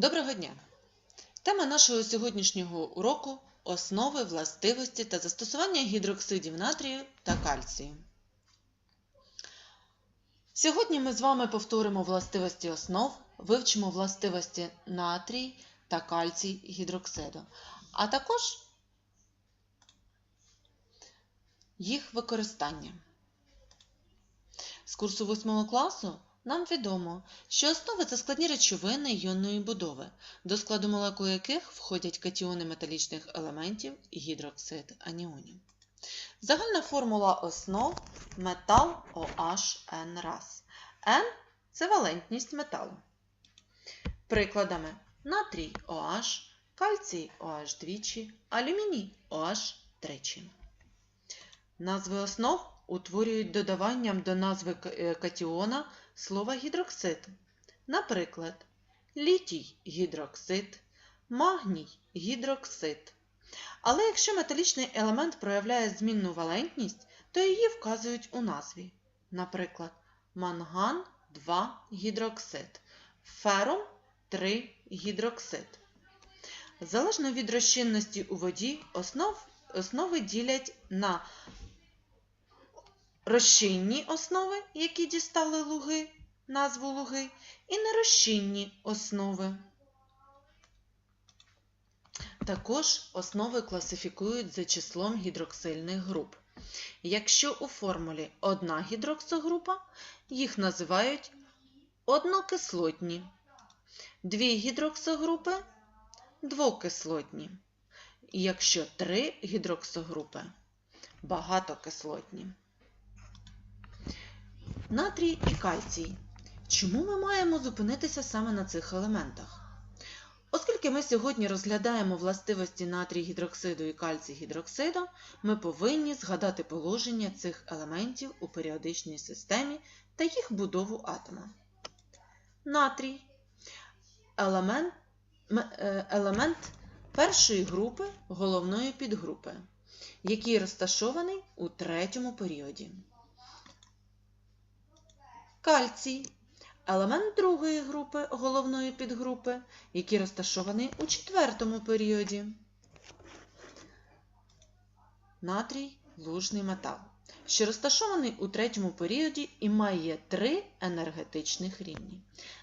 Доброго дня! Тема нашого сьогоднішнього уроку основи, властивості та застосування гідроксидів натрію та кальцію. Сьогодні ми з вами повторимо властивості основ, вивчимо властивості натрій та кальцій гідроксиду, а також їх використання. З курсу 8 класу нам відомо, що основи це складні речовини іонної будови, до складу молекул яких входять катіони металічних елементів і гідроксид аніонів. Загальна формула основ метал OH раз. N це валентність металу. Прикладами натрій OH, кальцій OH двічі, алюміній OH тричі. Назви основ утворюють додаванням до назви е, катіона слова гідроксид. Наприклад, літій гідроксид, магній гідроксид. Але якщо металічний елемент проявляє змінну валентність, то її вказують у назві. Наприклад, манган 2 гідроксид, ферум 3 гідроксид. Залежно від розчинності у воді, основ, основи ділять на розчинні основи, які дістали луги, назву луги, і нерозчинні основи. Також основи класифікують за числом гідроксильних груп. Якщо у формулі одна гідроксогрупа, їх називають однокислотні, дві гідроксогрупи двокислотні. Якщо три гідроксогрупи багатокислотні. Натрій і кальцій. Чому ми маємо зупинитися саме на цих елементах? Оскільки ми сьогодні розглядаємо властивості натрій гідроксиду і кальцій гідроксиду, ми повинні згадати положення цих елементів у періодичній системі та їх будову атома. Натрій елемент, е, елемент першої групи головної підгрупи, який розташований у третьому періоді. Кальцій елемент другої групи головної підгрупи, який розташований у четвертому періоді. Натрій лужний метал, що розташований у третьому періоді і має три енергетичних рівні.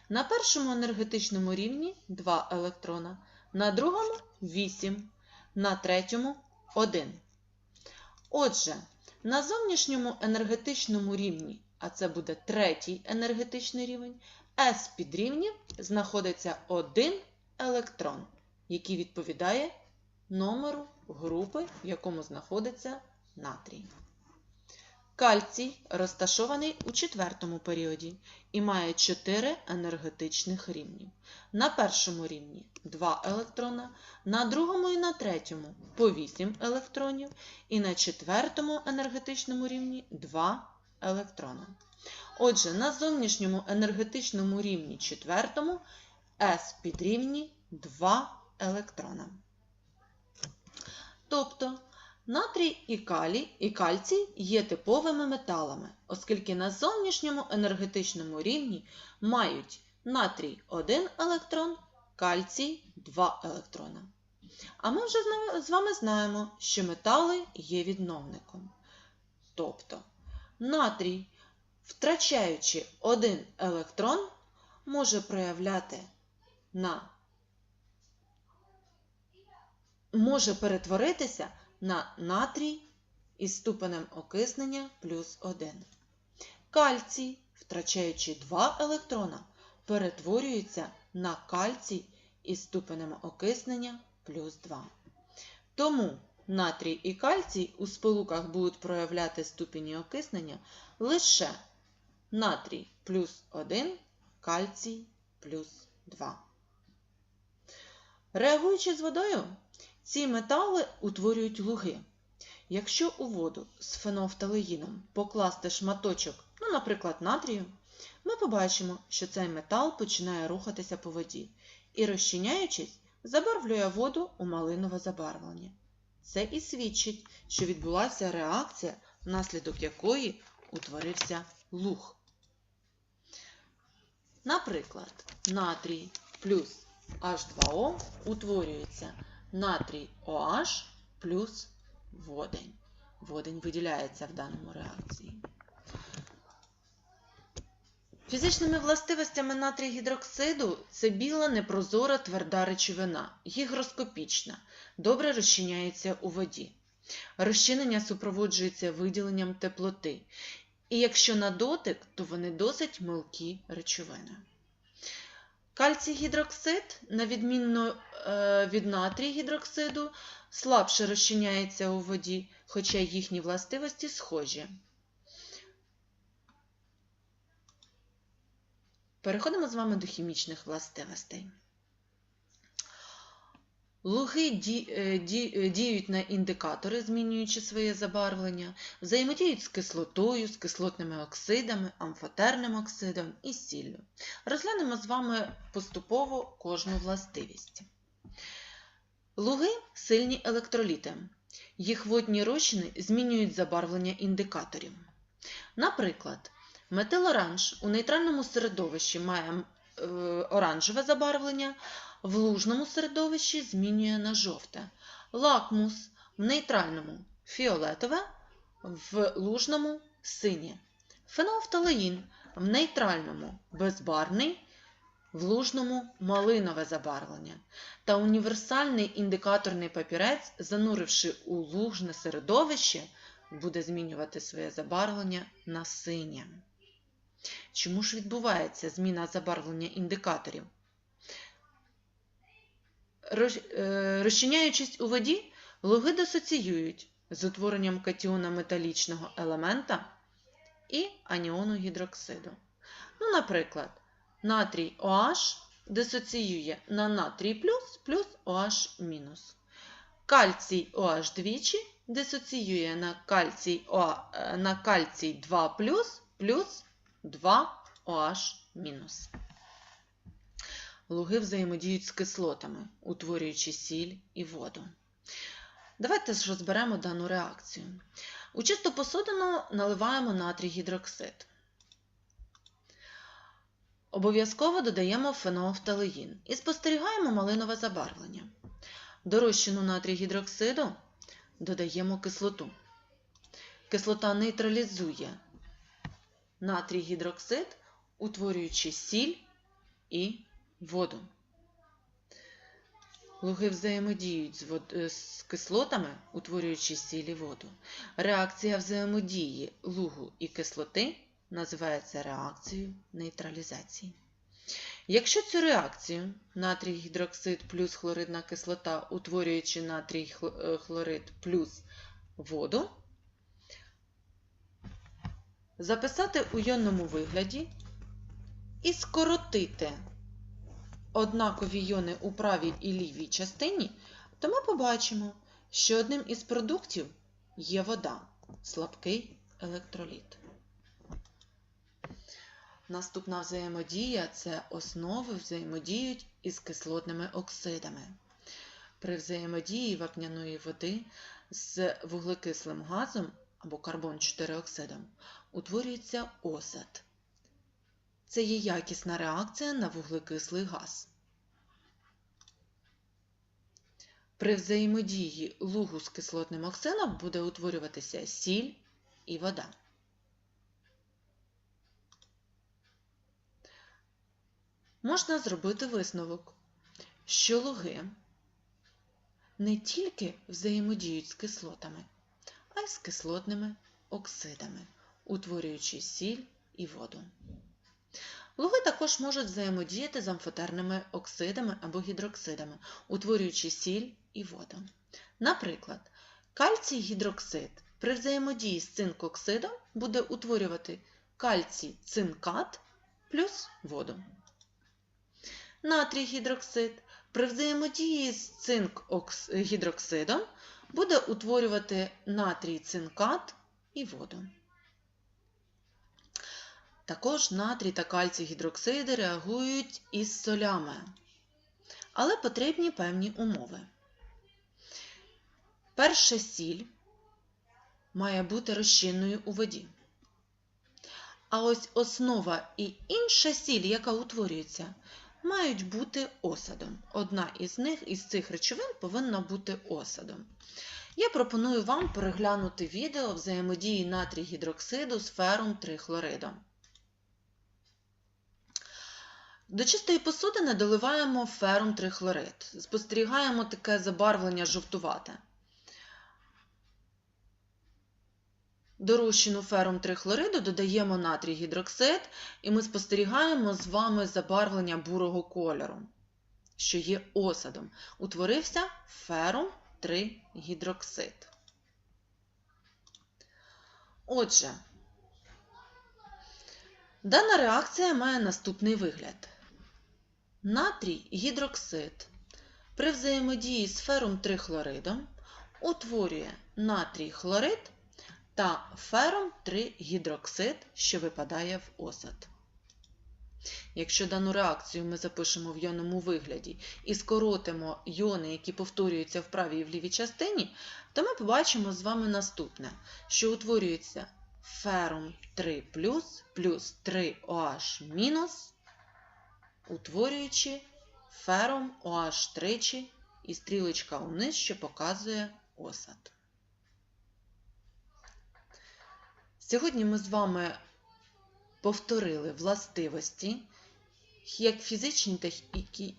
На першому енергетичному рівні 2 електрона, на другому 8, на третьому 1. Отже, на зовнішньому енергетичному рівні а це буде третій енергетичний рівень, S підрівнів знаходиться один електрон, який відповідає номеру групи, в якому знаходиться натрій. Кальцій розташований у четвертому періоді і має 4 енергетичних рівні. На першому рівні 2 електрона, на другому і на третьому по 8 електронів, і на четвертому енергетичному рівні 2 електрона. Отже, на зовнішньому енергетичному рівні четвертому S підрівні 2 електрона. Тобто натрій і калій і кальцій є типовими металами, оскільки на зовнішньому енергетичному рівні мають натрій 1 електрон, кальцій 2 електрона. А ми вже з вами знаємо, що метали є відновником. Тобто Натрій, втрачаючи один електрон, може проявляти на може перетворитися на натрій із ступенем окиснення плюс 1. Кальцій, втрачаючи 2 електрона, перетворюється на кальцій із ступенем окиснення плюс 2. Тому Натрій і кальцій у сполуках будуть проявляти ступені окиснення лише натрій плюс 1, кальцій плюс 2. Реагуючи з водою, ці метали утворюють луги. Якщо у воду з фенофталеїном покласти шматочок, ну, наприклад, натрію, ми побачимо, що цей метал починає рухатися по воді і, розчиняючись, забарвлює воду у малинове забарвлення. Це і свідчить, що відбулася реакція, внаслідок якої утворився луг. Наприклад, натрій плюс H2O утворюється натрій OH плюс водень. Водень виділяється в даному реакції. Фізичними властивостями натрій гідроксиду це біла непрозора тверда речовина, гігроскопічна, добре розчиняється у воді. Розчинення супроводжується виділенням теплоти. І якщо на дотик, то вони досить мілкі речовини. Кальцій гідроксид, на відмінно е, від натрій гідроксиду, слабше розчиняється у воді, хоча їхні властивості схожі. Переходимо з вами до хімічних властивостей. Луги е, е, діють на індикатори, змінюючи своє забарвлення, взаємодіють з кислотою, з кислотними оксидами, амфотерним оксидом і сіллю. Розглянемо з вами поступово кожну властивість. Луги сильні електроліти. Їх водні розчини змінюють забарвлення індикаторів. Наприклад, метилоранж у нейтральному середовищі має е, оранжеве забарвлення, в лужному середовищі змінює на жовте. Лакмус в нейтральному фіолетове, в лужному синє. Фенофталеїн в нейтральному безбарний, в лужному малинове забарвлення. Та універсальний індикаторний папірець, зануривши у лужне середовище, буде змінювати своє забарвлення на синє. Чому ж відбувається зміна забарвлення індикаторів? Е, Розчиняючись у воді, луги дисоціюють з утворенням катіона металічного елемента і аніону гідроксиду. Ну, наприклад, натрій OH дисоціює на натрій плюс плюс OH мінус. Кальцій OH двічі дисоціює на кальцій, е, на кальцій 2 плюс плюс 2 OH мінус. Луги взаємодіють з кислотами, утворюючи сіль і воду. Давайте ж розберемо дану реакцію. У чисту посудину наливаємо натрій гідроксид. Обов'язково додаємо фенофталеїн і спостерігаємо малинове забарвлення. До розчину натрій гідроксиду додаємо кислоту. Кислота нейтралізує натрій гідроксид, утворюючи сіль і воду. Луги взаємодіють з, вод... е, з кислотами, утворюючи сіль і воду. Реакція взаємодії лугу і кислоти називається реакцією нейтралізації. Якщо цю реакцію натрій гідроксид плюс хлоридна кислота, утворюючи натрій е, хлорид плюс воду, записати у йонному вигляді і скоротити однакові йони у правій і лівій частині, то ми побачимо, що одним із продуктів є вода, слабкий електроліт. Наступна взаємодія це основи взаємодіють із кислотними оксидами. При взаємодії вапняної води з вуглекислим газом або карбон 4 оксидом утворюється осад. Це є якісна реакція на вуглекислий газ. При взаємодії лугу з кислотним оксидом буде утворюватися сіль і вода. Можна зробити висновок, що луги не тільки взаємодіють з кислотами, з кислотними оксидами, утворюючи сіль і воду. Луги також можуть взаємодіяти з амфотерними оксидами або гідроксидами, утворюючи сіль і воду. Наприклад, кальцій гідроксид при взаємодії з цинкоксидом буде утворювати кальцій цинкат плюс воду. Натрій гідроксид при взаємодії з цинк гідроксидом буде утворювати натрій цинкат і воду. Також натрій та кальцій гідроксиди реагують із солями, але потрібні певні умови. Перша сіль має бути розчинною у воді. А ось основа і інша сіль, яка утворюється, мають бути осадом. Одна із них із цих речовин повинна бути осадом. Я пропоную вам переглянути відео взаємодії натрій гідроксиду з фером трихлоридом. До чистої посудини доливаємо ферум трихлорид. Спостерігаємо таке забарвлення жовтувате. До розчину ферум трихлориду додаємо натрій гідроксид, і ми спостерігаємо з вами забарвлення бурого кольору, що є осадом. Утворився ферум 3 гідроксид. Отже, дана реакція має наступний вигляд. Натрій гідроксид при взаємодії з ферум трихлоридом утворює натрій хлорид та ферум 3 гідроксид, що випадає в осад. Якщо дану реакцію ми запишемо в йонному вигляді і скоротимо йони, які повторюються в правій і в лівій частині, то ми побачимо з вами наступне, що утворюється ферум 3 плюс 3 OH мінус, утворюючи ферум OH тричі і стрілочка униз, що показує осад. Сьогодні ми з вами повторили властивості, як фізичні,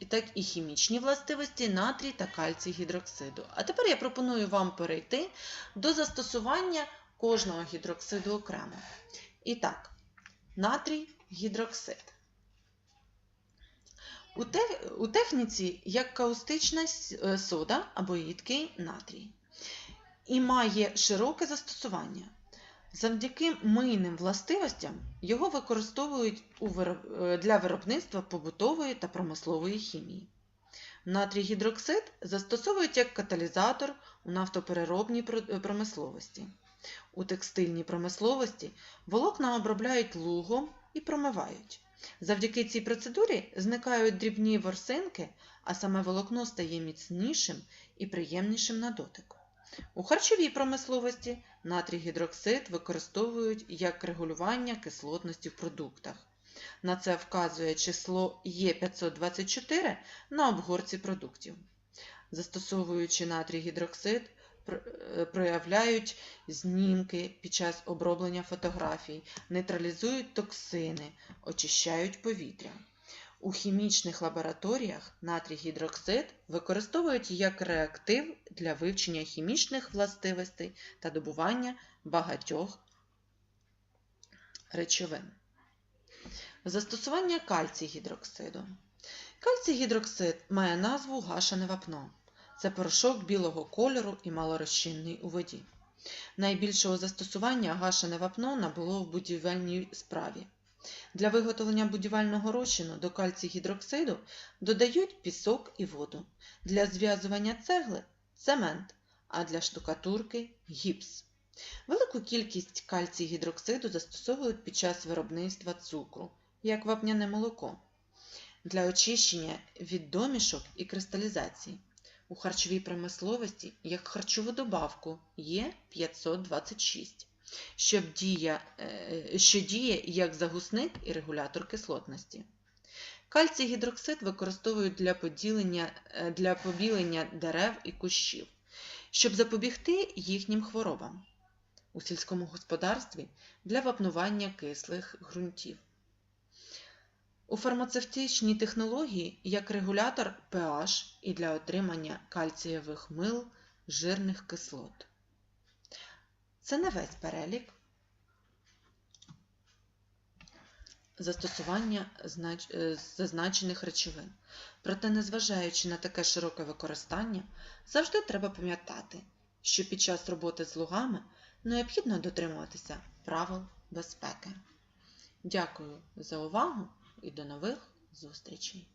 так і хімічні властивості натрій та кальцій гідроксиду. А тепер я пропоную вам перейти до застосування кожного гідроксиду окремо. І так, натрій гідроксид. У техніці як каустична сода або їдкий натрій. І має широке застосування. Завдяки мийним властивостям його використовують для виробництва побутової та промислової хімії. Натрій гідроксид застосовують як каталізатор у нафтопереробній промисловості. У текстильній промисловості волокна обробляють лугом і промивають. Завдяки цій процедурі зникають дрібні ворсинки, а саме волокно стає міцнішим і приємнішим на дотик. У харчовій промисловості натрій гідроксид використовують як регулювання кислотності в продуктах. На це вказує число Е524 на обгорці продуктів. Застосовуючи натрій гідроксид, проявляють знімки під час оброблення фотографій, нейтралізують токсини, очищають повітря. У хімічних лабораторіях натрій гідроксид використовують як реактив для вивчення хімічних властивостей та добування багатьох речовин. Застосування кальцій гідроксиду. Кальцій гідроксид має назву гашене вапно. Це порошок білого кольору і малорозчинний у воді. Найбільшого застосування гашене вапно набуло в будівельній справі. Для виготовлення будівельного розчину до кальцій-гідроксиду додають пісок і воду. Для зв'язування цегли цемент, а для штукатурки гіпс. Велику кількість кальцій-гідроксиду застосовують під час виробництва цукру, як вапняне молоко, для очищення від домішок і кристалізації. У харчовій промисловості як харчову добавку є 526 щоб дія, е, що діє як загусник і регулятор кислотності. Кальцій гідроксид використовують для поділення, е, для побілення дерев і кущів, щоб запобігти їхнім хворобам. У сільському господарстві для вапнування кислих ґрунтів. У фармацевтичній технології як регулятор pH і для отримання кальцієвих мил жирних кислот. Це не весь перелік застосування е, зазначених речовин. Проте, незважаючи на таке широке використання, завжди треба пам'ятати, що під час роботи з лугами необхідно дотримуватися правил безпеки. Дякую за увагу і до нових зустрічей!